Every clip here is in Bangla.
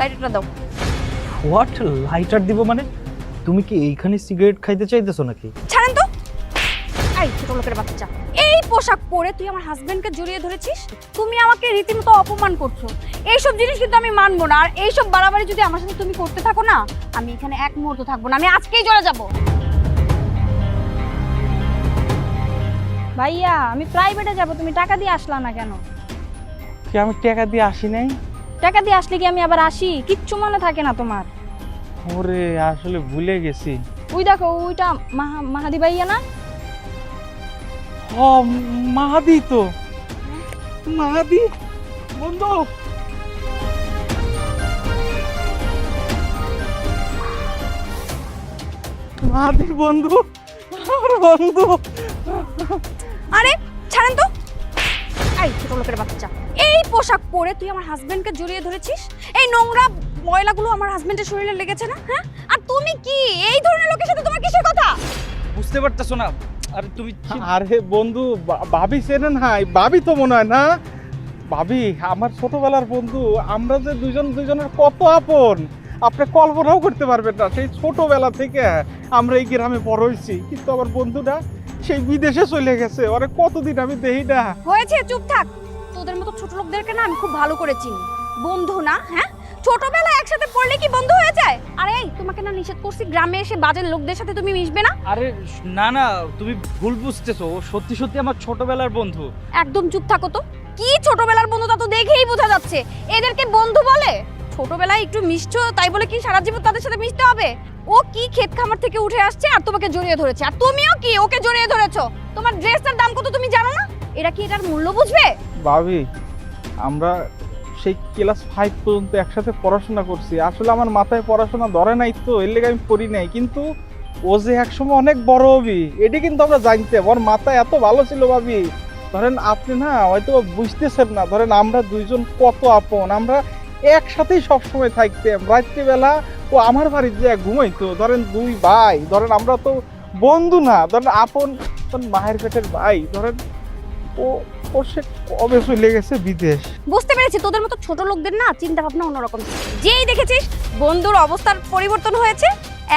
লাইটারটা দাও। হোয়াট লাইটার দিব মানে? তুমি কি এইখানে সিগারেট খাইতে চাইতেছো নাকি? ছাড়েন তো! এই ছোট লোকের বাচ্চা। এই পোশাক পরে তুই আমার হাজবেন্ডকে জড়িয়ে ধরেছিস? তুমি আমাকে রীতিমতো অপমান করছ। এইসব জিনিস কিন্তু আমি মানবো না। আর এইসব বাড়াবাড়ি যদি আমার সাথে তুমি করতে থাকো না আমি এখানে এক মুহূর্ত থাকব না। আমি আজকেই চলে যাব। ভাইয়া আমি প্রাইভেটে যাব। তুমি টাকা দিয়ে আসলা না কেন? কি আমি টাকা দিয়ে আসি নাই? টাকা দিয়ে আসলে কি আমি আবার আসি? কিচ্ছু মনে থাকে না তোমার। ওরে আসলে ভুলে গেছি। ওই দেখো ওইটা মাহা মাহাদি ভাইয়া না? ও মাহাদি তো। মাহাদি বন্ধু। মাহাদির বন্ধু আমার বন্ধু। আরে ছাড়েন তো। এই ছোট লোকের বাচ্চা। এই পোশাক পরে তুই আমার হাজবেন্ডকে জড়িয়ে ধরেছিস? এই নোংরা ময়লাগুলো আমার হাজবেন্ডের শরীরে লেগেছে না হ্যাঁ? আর তুমি কি? এই ধরনের লোকের সাথে তোমার কিসের কথা? বুঝতে পারতেছো না। আরে তুমি কি- আরে বন্ধু বা- ভাবি চেনেন হাই ভাবি তো মনে হয় না। ভাবি আমার ছোটবেলার বন্ধু আমরা যে দুজন দুজনের কত আপন। আপনি কল্পনাও করতে পারবেন না। সেই ছোটবেলা থেকে আমরা এই গ্রামে বড় হয়েছি। কিন্তু আমার বন্ধুটা সেই বিদেশে চলে গেছে। ওরে কতদিন আমি দেখি না। হয়েছে চুপ থাক। তোদের মতো ছোট লোকদেরকে না আমি খুব ভালো করে চিনি। বন্ধু না হ্যাঁ? ছোটবেলায় একসাথে পড়লে কি বন্ধু হয়ে যায়? আরে এই তোমাকে না নিষেধ করছি গ্রামে এসে বাজে লোকদের সাথে তুমি মিশবে না? আরে না না তুমি ভুল বুঝতেছো। ও সত্যি সত্যি আমার ছোটবেলার বন্ধু। একদম চুপ থাকো তো। কি ছোটবেলার বন্ধু তা তো দেখেই বোঝা যাচ্ছে। এদেরকে বন্ধু বলে? ছোটবেলায় একটু মিশছো তাই বলে কি সারা জীবন তাদের সাথে মিশতে হবে? ও কি ক্ষেত খামার থেকে উঠে আসছে আর তোমাকে জড়িয়ে ধরেছে? আর তুমিও কি ওকে জড়িয়ে ধরেছো? তোমার ড্রেসের দাম কত তুমি জানো না? এরা কি এটার মূল্য বুঝবে? ভাবি, আমরা সেই ক্লাস ফাইভ পর্যন্ত একসাথে পড়াশোনা করছি। আসলে আমার মাথায় পড়াশোনা ধরে নাই তো, এর লেগে আমি পড়ি নাই। কিন্তু ও যে একসময় অনেক বড় হবি, এটি কিন্তু আমরা জানতে ওর মাথায় এত ভালো ছিল ভাবি। ধরেন আপনি না, হয়তো বুঝতেছেন না। ধরেন আমরা দুইজন কত আপন। আমরা একসাথেই সবসময় থাকতাম। রাত্রিবেলা ও আমার বাড়িতে যে ঘুমাইতো, ধরেন দুই ভাই, ধরেন আমরা তো বন্ধু না। ধরেন আপন মায়ের পেটের ভাই, ধরেন ও ওর সে কবে চলে গেছে বিদেশ। বুঝতে পেরেছি তোদের মতো ছোট লোকদের না চিন্তা ভাবনা অন্যরকম। যেই দেখেছিস বন্ধুর অবস্থার পরিবর্তন হয়েছে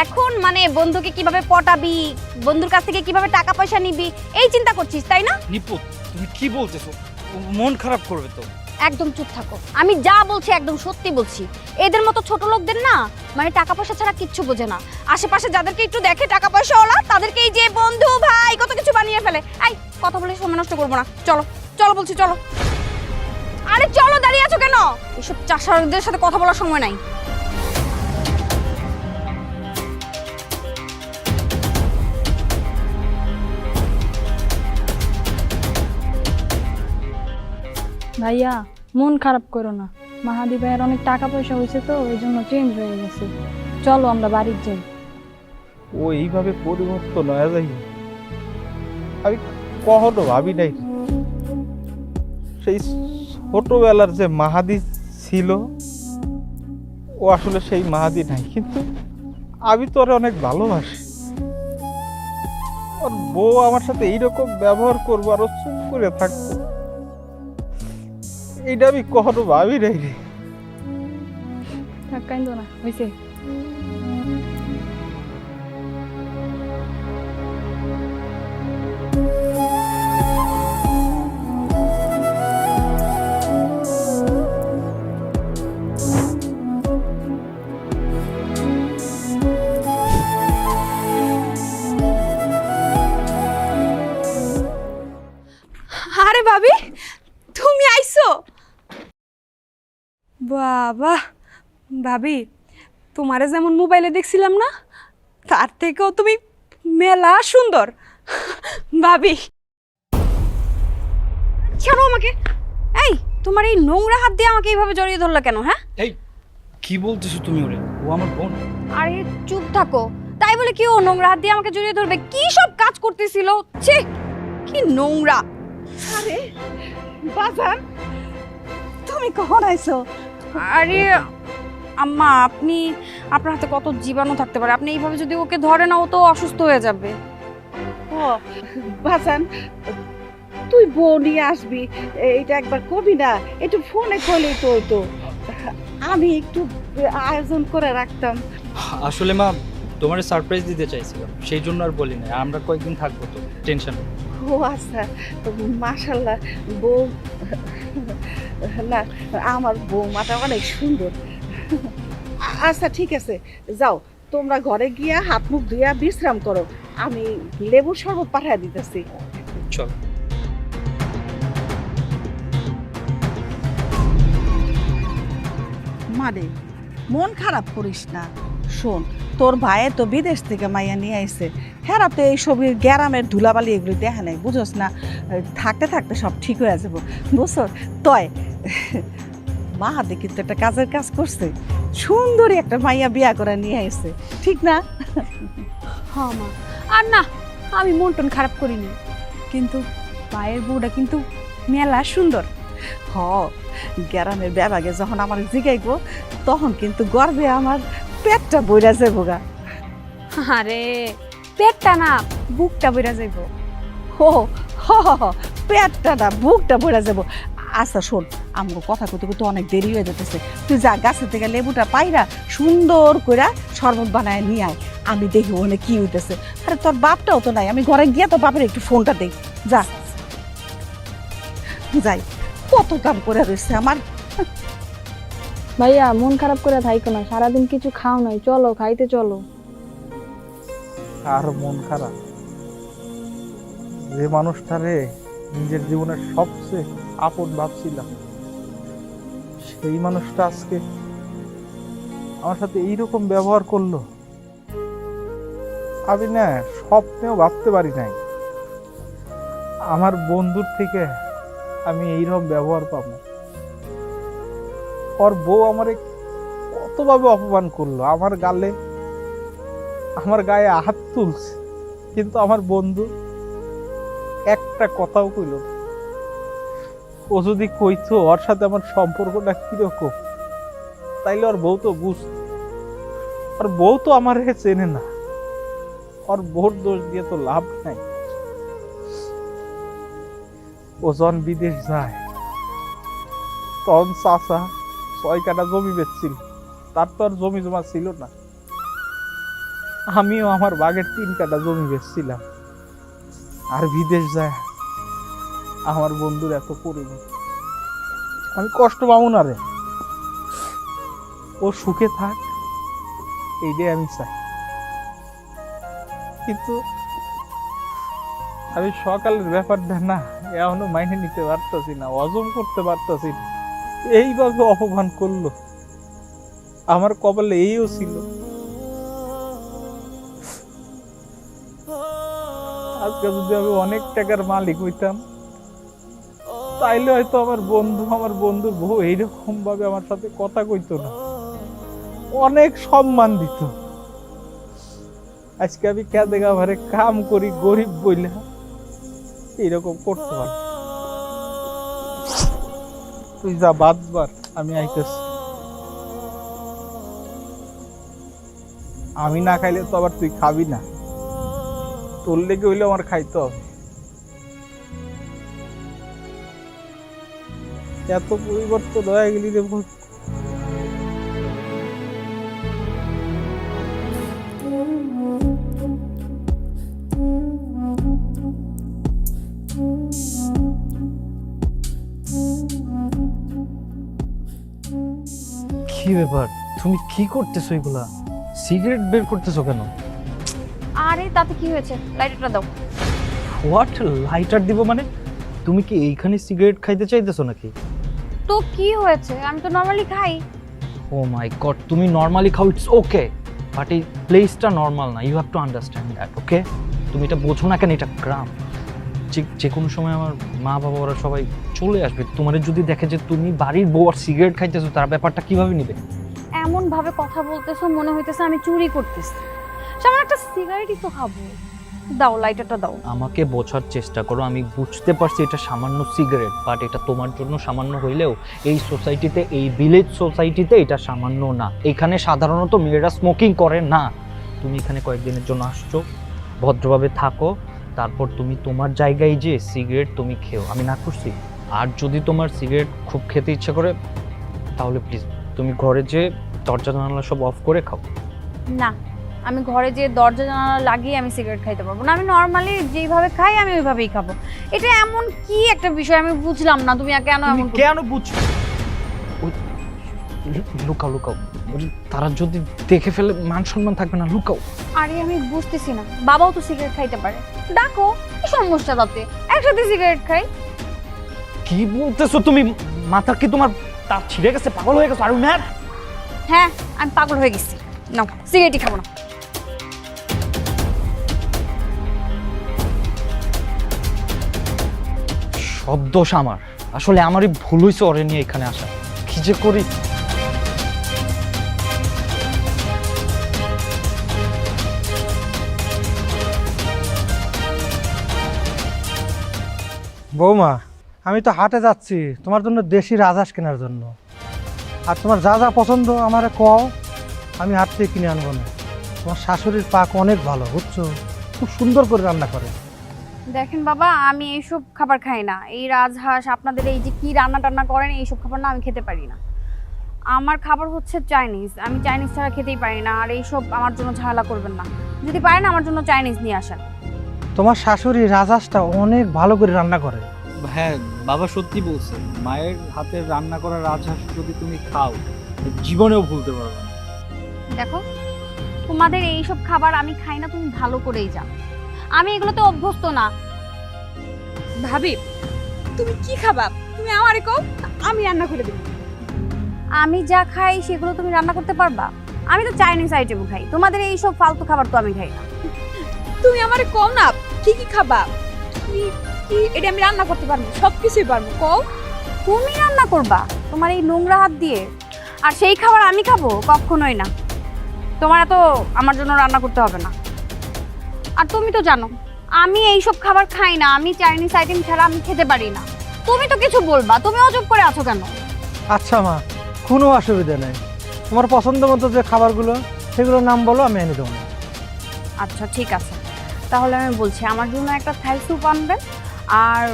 এখন মানে বন্ধুকে কীভাবে পটাবি বন্ধুর কাছ থেকে কীভাবে টাকা পয়সা নিবি এই চিন্তা করছিস তাই না? নিপু তুমি কি বলতেছো? মন খারাপ করবে তো। একদম চুপ থাকো। আমি যা বলছি একদম সত্যি বলছি। এদের মতো ছোট লোকদের না মানে টাকা পয়সা ছাড়া কিচ্ছু বোঝে না। আশেপাশে যাদেরকে একটু দেখে টাকা পয়সা ওলা, তাদেরকে এই যে, বন্ধু ভাই, কত কিছু বানিয়ে ফেলে। এই, কথা বলে সময় নষ্ট করব না। চলো চলো বলছি, চলো। আরে চলো, দাঁড়িয়ে আছো কেন? এসব চাষারদের সাথে কথা বলার সময় নাই। ভাইয়া, মন খারাপ করো না। মাহাদি ভাইয়ের অনেক টাকা পয়সা হয়েছে তো ওই জন্য চেঞ্জ হয়ে গেছে। চলো আমরা বাড়ির যাই। ও এইভাবে পরিবর্তন হয়ে যায়? আমি কখনো ভাবি নাই। সেই ছোটবেলার যে মাহাদি ছিল, ও আসলে সেই মাহাদি নাই। কিন্তু আমি তো ওরে অনেক ভালোবাসি। ওর বউ আমার সাথে এইরকম ব্যবহার করব, আর ও চুপ করে থাকতো এইটা আমি কখনো ভাবি নাই রে কাইন্দো না হয়েছে ভাবি তোমারে যেমন মোবাইলে দেখছিলাম না তার থেকেও তুমি মেলা সুন্দর। ভাবি। ছাড়ো আমাকে। এই তোমার এই নোংরা হাত দিয়ে আমাকে এইভাবে জড়িয়ে ধরলো কেন হ্যাঁ? এই কি বলতেছো তুমি ওরে? ও আমার বোন। আরে চুপ থাকো। তাই বলে কি ও নোংরা হাত দিয়ে আমাকে জড়িয়ে ধরবে? কি সব কাজ করতেছিল? ছি কি নোংরা। আরে বাজান তুমি কখন আইছো? আরে আম্মা আপনি আপনার হাতে কত জীবাণু থাকতে পারে। আপনি এইভাবে যদি ওকে ধরে না ও তো অসুস্থ হয়ে যাবে। ও বাজান তুই বউ নিয়ে আসবি। এইটা একবার কবি না? একটু ফোনে কইলেই তো তো। আমি একটু আয়োজন করে রাখতাম। আসলে মা তোমার সারপ্রাইজ দিতে চাইছিলাম। সেই জন্য আর বলি না আমরা কয়েকদিন থাকব তো টেনশন ও আচ্ছা মাশাল্লাহ বউ না আমার বৌমাটা অনেক সুন্দর। আচ্ছা ঠিক আছে। যাও তোমরা ঘরে গিয়া হাত মুখ ধুইয়া বিশ্রাম করো। আমি লেবুর শরবত পাঠিয়ে দিতেছি। চল। মানে মন খারাপ করিস না। শোন তোর ভাইয়ে তো বিদেশ থেকে মাইয়া নিয়ে আইছে। হেরাতে এই সব গ্যারামের ধুলাবালি এগুলি দেখে নাই বুঝোস না? থাকতে থাকতে সব ঠিক হয়ে যাব। বুঝছ? তয় মাহাতে কিন্তু একটা কাজের কাজ করছে। সুন্দরী একটা মাইয়া বিয়া করে নিয়ে আইছে। ঠিক না? হ্যাঁ মা। আর না আমি মন টন খারাপ করিনি। কিন্তু পায়ের বউটা কিন্তু মেলা সুন্দর। হ গ্যারামের ব্যাবাগে যখন আমার জিগাইবো তখন কিন্তু গর্বে আমার পেটটা বইরা যাব গা। আরে পেটটা না বুকটা বেরা যাইব। হো হ হ, হ, পেটটা না বুকটা বইরা যাব আচ্ছা শোন আমার কথা কইতে কইতে অনেক দেরি হয়ে যেতেছে তুই যা গাছের থেকে লেবুটা পাইরা সুন্দর করে শরবত বানায় নিয়ে আয়। আমি দেখি ওখানে কি হইতেছে। আরে তোর বাপটাও তো নাই আমি ঘরে গিয়ে তো বাপের একটু ফোনটা দেই। যা। যাই। কত কাম করে রয়েছে আমার। ভাইয়া মন খারাপ করে থাইকো না। সারাদিন কিছু খাও নাই। চলো খাইতে চলো। আর মন খারাপ? যে মানুষটারে নিজের জীবনের সবচেয়ে আপন ভাবছিলাম। সেই মানুষটা আজকে আমার সাথে এইরকম ব্যবহার করল। আমি না স্বপ্নেও ভাবতে পারি নাই। আমার বন্ধুর থেকে আমি এইরকম ব্যবহার পাবো। ওর বউ আমারে কতভাবে অপমান করল। আমার গালে, আমার গায়ে হাত তুলছে, কিন্তু আমার বন্ধু একটা কথাও কইল না। ও যদি কইতো ওর সাথে আমার সম্পর্কটা কীরকম, তাইলে ওর বউ তো বুঝত আর বউ তো আমার চেনে না। ওর বউর দোষ দিয়ে তো লাভ নাই। ও যখন বিদেশ যায়, তখন চাচা ছয় কাটা জমি বেচছিল। তার তো আর জমি জমা ছিল না। আমিও আমার বাগের তিন কাটা জমি বেচছিলাম। আর বিদেশ যায় আমার বন্ধুর এত পরিমাণ আমি কষ্ট পাবো না রে। ও সুখে থাক এইটাই আমি চাই। কিন্তু আমি সকালের ব্যাপারটা না এখনও মাইনে নিতে পারতাছি না হজম করতে পারতাছি না। এইভাবে অপমান করল। আমার কপালে এইও ছিল। আজকে যদি আমি অনেক টাকার মালিক হইতাম তাইলে হয়তো আমার বন্ধু, আমার বন্ধুর বউ এইরকম ভাবে আমার সাথে কথা কইতো না। অনেক সম্মান দিত। আজকে আমি কেঁদে গাভারে কাম করি, গরিব বইলা। এইরকম করতে পারি তুই যা বাদবার আমি আইতেছি। আমি না খাইলে তো আবার তুই খাবি না। তোর লেগে হইলে আমার খাইতে হবে। এত পরিবর্তন হয়ে গেলি রে কি ব্যাপার? তুমি কি করতেছো এগুলা? সিগারেট বের করতেছো কেন? আরে তাতে কি হয়েছে? লাইটারটা দাও। হোয়াট লাইটার দিব মানে? তুমি কি এইখানে সিগারেট খাইতে চাইতেছো নাকি? তো কি হয়েছে? আমি তো নর্মালি খাই। ও মাই গড তুমি নর্মালি খাও ইটস ওকে বাট এই প্লেসটা নর্মাল না you have to understand that okay তুমি এটা বোঝো না কেন এটা গ্রাম। যে যে কোনো সময় আমার মা বাবা ওরা সবাই চলে আসবে তোমার যদি দেখে যে তুমি বাড়ির বউ আর সিগারেট খাইতেছো তার ব্যাপারটা কীভাবে নিবে? এমন ভাবে কথা বলতেছো মনে হইতেছে আমি চুরি করতেছি। সামান্য একটা সিগারেটই তো খাব। দাও লাইটারটা দাও। আমাকে বোঝার চেষ্টা করো আমি বুঝতে পারছি এটা সামান্য সিগারেট বাট এটা তোমার জন্য সামান্য হইলেও এই সোসাইটিতে এই ভিলেজ সোসাইটিতে এটা সামান্য না। এখানে সাধারণত মেয়েরা স্মোকিং করে না। তুমি এখানে কয়েকদিনের জন্য আসছো ভদ্রভাবে থাকো তারপর তুমি তোমার জায়গায় যে সিগারেট তুমি খেও। আমি না করছি আর যদি তোমার সিগারেট খুব খেতে ইচ্ছে করে তাহলে প্লিজ তুমি ঘরে যে দরজা জানালা সব অফ করে খাও। না আমি ঘরে যে দরজা জানালা লাগিয়ে আমি সিগারেট খাইতে পারব না। আমি নর্মালি যেভাবে খাই আমি ওইভাবেই খাব। এটা এমন কি একটা বিষয়? আমি বুঝলাম না। তুমি কেন এমন কেন বুঝছ? লুকাও লুকাও। তারা যদি দেখে ফেলে মান সম্মান থাকবে না লুকাও। আরে আমি বুঝতেছি না। বাবাও তো সিগারেট খাইতে পারে। ডাকো কি সমস্যা তাতে? একসাথে সিগারেট খাই। কি বলতেছো তুমি? মাথা কি তোমার তার ছিঁড়ে গেছে পাগল হয়ে গেছে? আর ম্যাড হ্যাঁ আমি পাগল হয়ে গেছি। না সিগারেটই খাব না। সব আমার। আসলে আমারই ভুল হয়েছে ওরে নিয়ে এখানে আসা। কি যে করি? বৌমা, আমি তো হাটে যাচ্ছি। তোমার জন্য দেশি রাজহাঁস কেনার জন্য। আর তোমার যা যা পছন্দ আমারে কও, আমি হাট থেকে কিনে আনব না। তোমার শাশুড়ির পাক অনেক ভালো, বুঝছ? খুব সুন্দর করে রান্না করে। দেখেন বাবা আমি এইসব খাবার খাই না। এই রাজহাঁস আপনাদের এই যে কি রান্না টান্না করেন এইসব খাবার না আমি খেতে পারি না। আমার খাবার হচ্ছে চাইনিজ। আমি চাইনিজ ছাড়া খেতেই পারি না আর এইসব আমার জন্য ঝামেলা করবেন না। যদি পারেন আমার জন্য চাইনিজ নিয়ে আসেন। তোমার শাশুড়ি রাজহাঁসটা অনেক ভালো করে রান্না করে। হ্যাঁ বাবা সত্যি বলছে মায়ের হাতের রান্না করা রাজহাঁস যদি তুমি খাও জীবনেও ভুলতে পারবে না। দেখো তোমাদের এইসব খাবার আমি খাই না তুমি ভালো করেই জানো। আমি এগুলোতে অভ্যস্ত না। ভাবি তুমি কি খাবা? তুমি আমারে কও আমি রান্না করে দেব। আমি যা খাই সেগুলো তুমি রান্না করতে পারবা? আমি তো চাইনিজ আইটেম খাই। তোমাদের এই সব ফালতু খাবার তো আমি খাই না। তুমি আমারে কও না কি কি খাবা? কি কি এটা আমি রান্না করতে পারব সব কিছুই পারব কও। তুমি রান্না করবা? তোমার এই নোংরা হাত দিয়ে। আর সেই খাবার আমি খাব? কখনোই না। তোমার এত আমার জন্য রান্না করতে হবে না। আর তুমি তো জানো আমি এইসব খাবার খাই না আমি চাইনিজ আইটেম ছাড়া আমি খেতে পারি না। তুমি তো কিছু বলবা তুমি অজব করে আছো কেন? আচ্ছা মা কোনো অসুবিধা নেই। তোমার পছন্দ মতো যে খাবারগুলো সেগুলোর নাম বলো আমি এনে দেবো। আচ্ছা ঠিক আছে। তাহলে আমি বলছি আমার জন্য একটা থাই স্যুপ আনবেন আর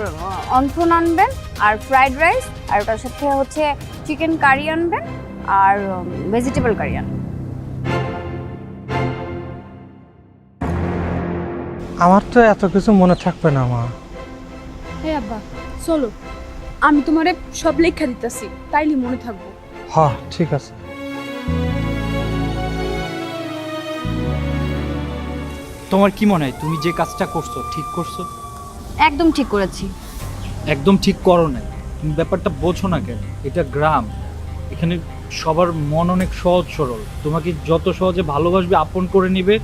অন্থন আনবেন আর ফ্রাইড রাইস আর ওটার সাথে হচ্ছে চিকেন কারি আনবেন আর ভেজিটেবল কারি আনবেন। আমার তো এত কিছু মনে থাকবে না মা। হে আব্বা চলো। আমি তোমারে সব লেখা দিতেছি তাইলে মনে থাকব। হ ঠিক আছে। তোমার কি মনে হয় তুমি যে কাজটা করছ ঠিক করছ? একদম ঠিক করেছি। একদম ঠিক করো না তুমি ব্যাপারটা বোঝো না কেন এটা গ্রাম। এখানে সবার মন অনেক সহজ সরল। তোমাকে যত সহজে ভালোবাসবে আপন করে নিবে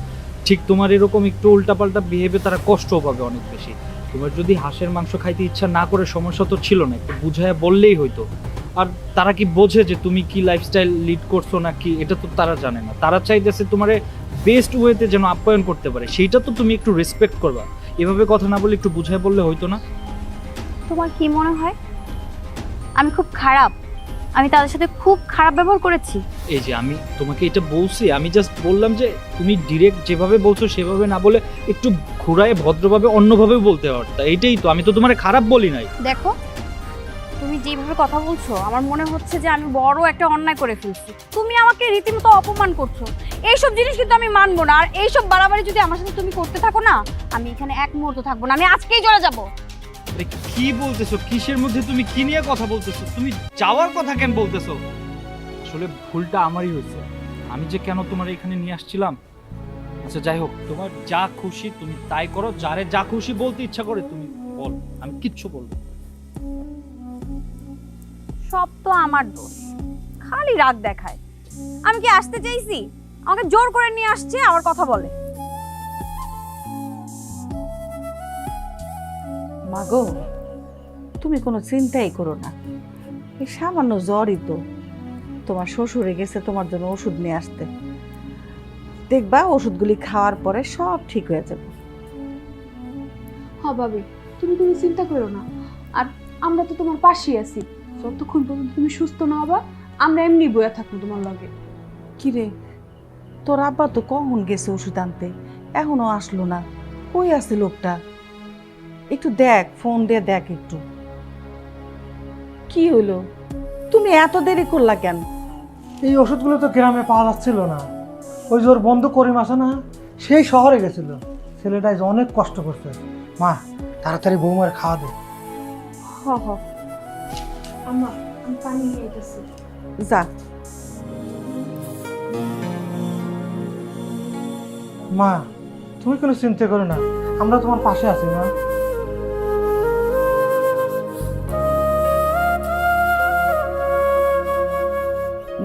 ঠিক তোমার এরকম একটু উল্টাপাল্টা বিহেভে তারা কষ্টও পাবে অনেক বেশি। তোমার যদি হাঁসের মাংস খাইতে ইচ্ছা না করে, সমস্যা তো ছিল না, একটু বুঝায় বললেই হইতো। আর তারা কি বোঝে যে তুমি কি লাইফস্টাইল লিড করছ না কি, এটা তো তারা জানে না। তারা চাইতেছে তোমারে বেস্ট ওয়েতে যেন আপ্যায়ন করতে পারে। সেইটা তো তুমি একটু রেসপেক্ট করবা। এভাবে কথা না বলে একটু বুঝায় বললে হইতো না? তোমার কি মনে হয়? আমি খুব খারাপ। আমি তাদের সাথে খুব খারাপ ব্যবহার করেছি। এই যে আমি তোমাকে এটা বলছি আমি জাস্ট বললাম যে তুমি ডিরেক্ট যেভাবে বলছো সেভাবে না বলে একটু ঘুরায় ভদ্রভাবে অন্যভাবে বলতে পারতা এইটাই তো আমি তো তোমার খারাপ বলি নাই। দেখো তুমি যেভাবে কথা বলছো আমার মনে হচ্ছে যে আমি বড় একটা অন্যায় করে ফেলছি। তুমি আমাকে রীতিমতো অপমান করছ। এইসব জিনিস কিন্তু আমি মানবো না। আর এইসব বাড়াবাড়ি যদি আমার সাথে তুমি করতে থাকো না আমি এখানে এক মুহূর্ত থাকব না। আমি আজকেই চলে যাব। কি বলতেছো? কিসের মধ্যে তুমি কি নিয়ে কথা বলতেছো? তুমি যাওয়ার কথা কেন বলতেছো? আসলে ভুলটা আমারই হয়েছে। আমি যে কেন তোমার এখানে নিয়ে আসছিলাম? আচ্ছা যাই হোক তোমার যা খুশি তুমি তাই করো। যারে যা খুশি বলতে ইচ্ছা করে তুমি বল আমি কিচ্ছু বলব সব তো আমার দোষ। খালি রাগ দেখায়। আমি কি আসতে চাইছি? আমাকে জোর করে নিয়ে আসছে আমার কথা বলে। মাগো তুমি কোনো চিন্তাই করো না। এই সামান্য জ্বরই তো। তোমার শ্বশুরে গেছে তোমার জন্য ওষুধ নিয়ে আসতে। দেখবা ওষুধগুলি খাওয়ার পরে সব ঠিক হয়ে যাবে। হ ভাবি তুমি কোনো চিন্তা করো না। আর আমরা তো তোমার পাশেই আছি। যতক্ষণ পর্যন্ত তুমি সুস্থ না হবা আমরা এমনি বয়া থাকব তোমার লগে। কিরে তোর আব্বা তো কখন গেছে ওষুধ আনতে? এখনও আসলো না। কই আছে লোকটা? একটু দেখ ফোন দিয়ে দেখ একটু। কি হইল? তুমি এত দেরি করলা কেন? এই ওষুধগুলো তো গ্রামে পাওয়া যাচ্ছিল না। ওই যে ওর বন্ধু করিম আছে না সেই শহরে গেছিল। ছেলেটা অনেক কষ্ট করছে। মা তাড়াতাড়ি বৌমার খাওয়া দে। হ হ। আম্মা আমি পানি নিয়ে গেছি যা। মা তুমি কোনো চিন্তা করো না। আমরা তোমার পাশে আছি মা।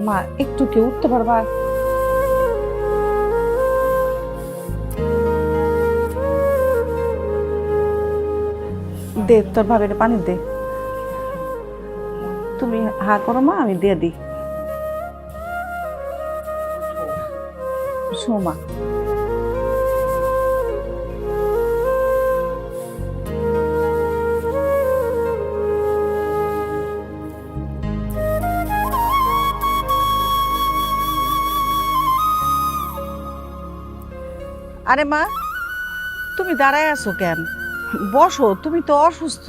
মা, একটু কি উঠতে পারবা? দে, তোর ভাবের পানি দে। তুমি হা করো মা, আমি দিয়ে দিই। শো আরে মা তুমি দাঁড়ায় আছো কেন? বসো তুমি তো অসুস্থ।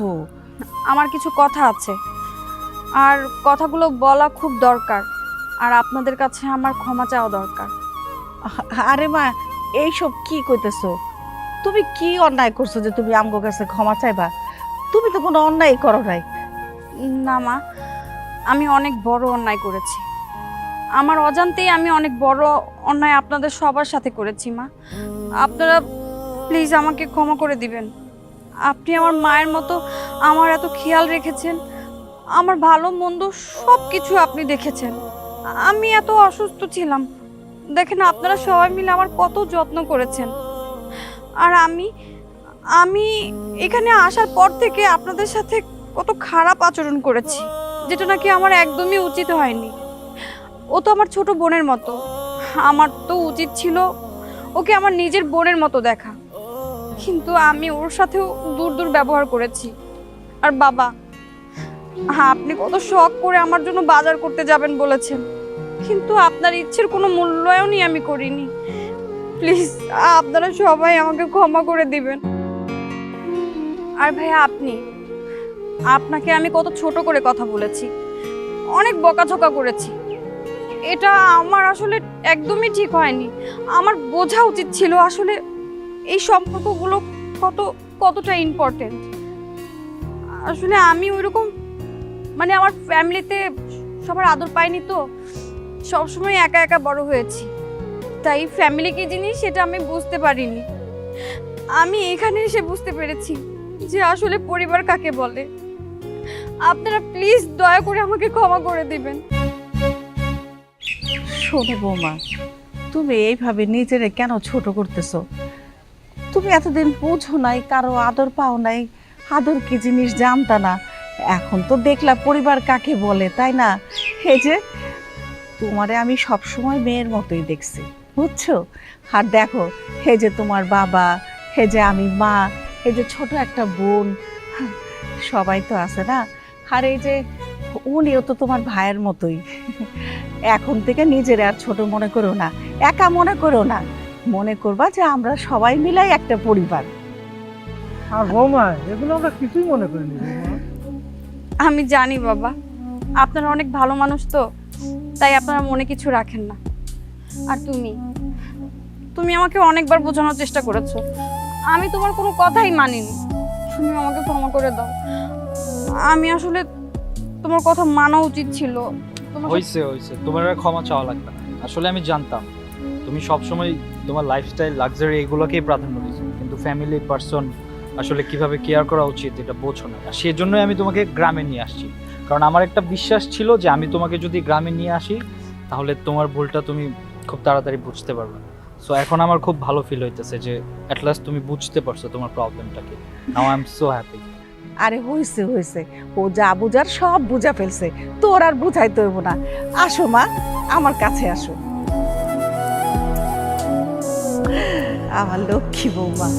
আমার কিছু কথা আছে। আর কথাগুলো বলা খুব দরকার। আর আপনাদের কাছে আমার ক্ষমা চাওয়া দরকার। আরে মা এইসব কি কইতেছো? তুমি কি অন্যায় করছ যে তুমি আমগো কাছে ক্ষমা চাইবা? তুমি তো কোনো অন্যায় করো নাই। না মা আমি অনেক বড় অন্যায় করেছি। আমার অজান্তেই আমি অনেক বড় অন্যায় আপনাদের সবার সাথে করেছি, মা। আপনারা প্লিজ আমাকে ক্ষমা করে দিবেন। আপনি আমার মায়ের মতো আমার এত খেয়াল রেখেছেন, আমার ভালো মন্দ সব কিছু আপনি দেখেছেন। আমি এত অসুস্থ ছিলাম। দেখেন আপনারা সবাই মিলে আমার কত যত্ন করেছেন। আর আমি আমি এখানে আসার পর থেকে আপনাদের সাথে কত খারাপ আচরণ করেছি, যেটা নাকি আমার একদমই উচিত হয়নি। ও তো আমার ছোট বোনের মতো। আমার তো উচিত ছিল ওকে আমার নিজের বোনের মতো দেখা। কিন্তু আমি ওর সাথেও দূর দূর ব্যবহার করেছি। আর বাবা, আপনি কত শখ করে আমার জন্য বাজার করতে যাবেন বলেছেন। কিন্তু আপনার ইচ্ছের কোনো মূল্যায়নই আমি করিনি। প্লিজ, আপনারা সবাই আমাকে ক্ষমা করে দিবেন। আর ভাইয়া, আপনি, আপনাকে আমি কত ছোট করে কথা বলেছি। অনেক বকাঝকা করেছি। এটা আমার আসলে একদমই ঠিক হয়নি। আমার বোঝা উচিত ছিল আসলে এই সম্পর্কগুলো কত, কতটা ইম্পর্টেন্ট আসলে আমি ওইরকম মানে আমার ফ্যামিলিতে সবার আদর পাইনি তো, সবসময় একা একা বড় হয়েছি। তাই ফ্যামিলি কি জিনিস সেটা আমি বুঝতে পারিনি। আমি এখানে এসে বুঝতে পেরেছি যে আসলে পরিবার কাকে বলে। আপনারা প্লিজ দয়া করে আমাকে ক্ষমা করে দিবেন। শোনো বৌমা, তুমি এইভাবে নিজেরে কেন ছোট করতেছ? তুমি এতদিন বুঝো নাই, কারও আদর পাও নাই, আদর কি জিনিস জানতা না। এখন তো দেখলা পরিবার কাকে বলে, তাই না? এই যে, তোমারে আমি সবসময় মেয়ের মতোই দেখছি, বুঝছ? আর দেখো হে যে তোমার বাবা হে যে আমি মা, এই যে ছোট একটা বোন, সবাই তো আছে না? আর এই যে, উনিও তো তোমার ভাইয়ের মতোই। এখন থেকে নিজের আর ছোট মনে করো না একা মনে করো না। মনে করবা যে আমরা সবাই মিলাই একটা পরিবার। আর বৌমা এগুলো আমরা কিছুই মনে করিনি আমি জানি বাবা আপনারা অনেক ভালো মানুষ তো তাই আপনারা মনে কিছু রাখেন না। আর তুমি? তুমি আমাকে অনেকবার বোঝানোর চেষ্টা করেছ। আমি তোমার কোনো কথাই মানিনি। তুমি আমাকে ক্ষমা করে দাও। আমি আসলে তোমার কথা মানা উচিত ছিল। হয়েছে হয়েছে তোমার আর ক্ষমা চাওয়া লাগবে না। আসলে আমি জানতাম। তুমি সবসময় তোমার লাইফস্টাইল লাক্সারি এগুলোকেই প্রাধান্য দিচ্ছ কিন্তু ফ্যামিলি পার্সন আসলে কীভাবে কেয়ার করা উচিত এটা বোঝো না। আর সেজন্যই আমি তোমাকে গ্রামে নিয়ে আসছি। কারণ আমার একটা বিশ্বাস ছিল যে আমি তোমাকে যদি গ্রামে নিয়ে আসি, তাহলে তোমার ভুলটা তুমি খুব তাড়াতাড়ি বুঝতে পারবে। সো এখন আমার খুব ভালো ফিল হইতেছে যে অ্যাট লাস্ট তুমি বুঝতে পারছ তোমার প্রবলেমটাকে now I am so happy আরে হয়েছে হয়েছে ও যা বুঝার সব বুঝা ফেলছে। তোর আর বুঝাইতে হইব না। আসো, মা, আমার কাছে আসো। আমার লক্ষ্মী বৌমা।